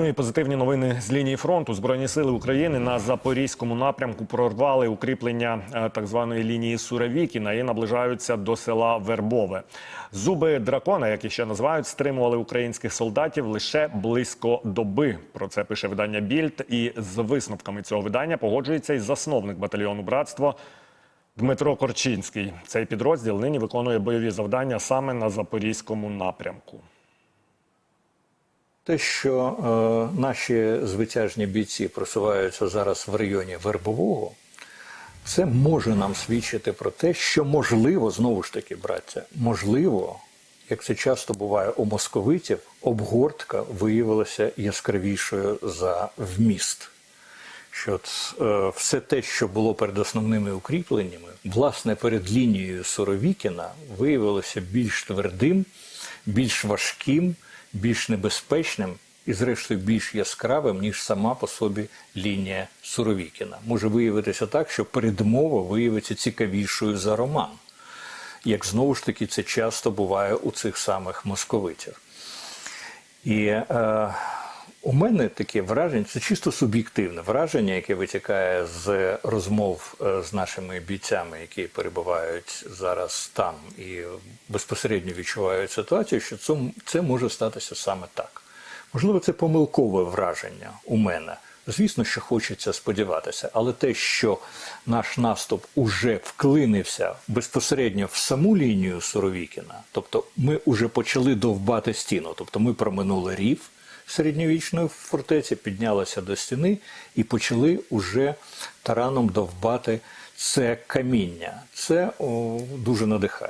Ну і позитивні новини з лінії фронту. Збройні сили України на запорізькому напрямку прорвали укріплення е, так званої лінії Суровікіна і наближаються до села Вербове. Зуби дракона, як і ще називають, стримували українських солдатів лише близько доби. Про це пише видання Більд. І з висновками цього видання погоджується і засновник батальйону братство. Дмитро Корчинський цей підрозділ нині виконує бойові завдання саме на запорізькому напрямку. Те, що е, наші звитяжні бійці просуваються зараз в районі Вербового, це може нам свідчити про те, що можливо, знову ж таки, браття, можливо, як це часто буває у московитів, обгортка виявилася яскравішою за вміст. Що е, все те, що було перед основними укріпленнями, власне, перед лінією Суровікіна виявилося більш твердим, більш важким, більш небезпечним і, зрештою, більш яскравим, ніж сама по собі лінія Суровікіна. Може виявитися так, що передмова виявиться цікавішою за роман, як знову ж таки це часто буває у цих самих московитів. І е, у мене таке враження, це чисто суб'єктивне враження, яке витікає з розмов е, з нашими бійцями, які перебувають зараз там і безпосередньо відчувають ситуацію, що це, це може статися саме так. Можливо, це помилкове враження у мене. Звісно, що хочеться сподіватися, але те, що наш наступ уже вклинився безпосередньо в саму лінію Суровікіна, тобто ми вже почали довбати стіну, тобто ми проминули рів середньовічної фортеці, піднялися до стіни і почали уже тараном довбати це каміння. Це о, дуже надихає.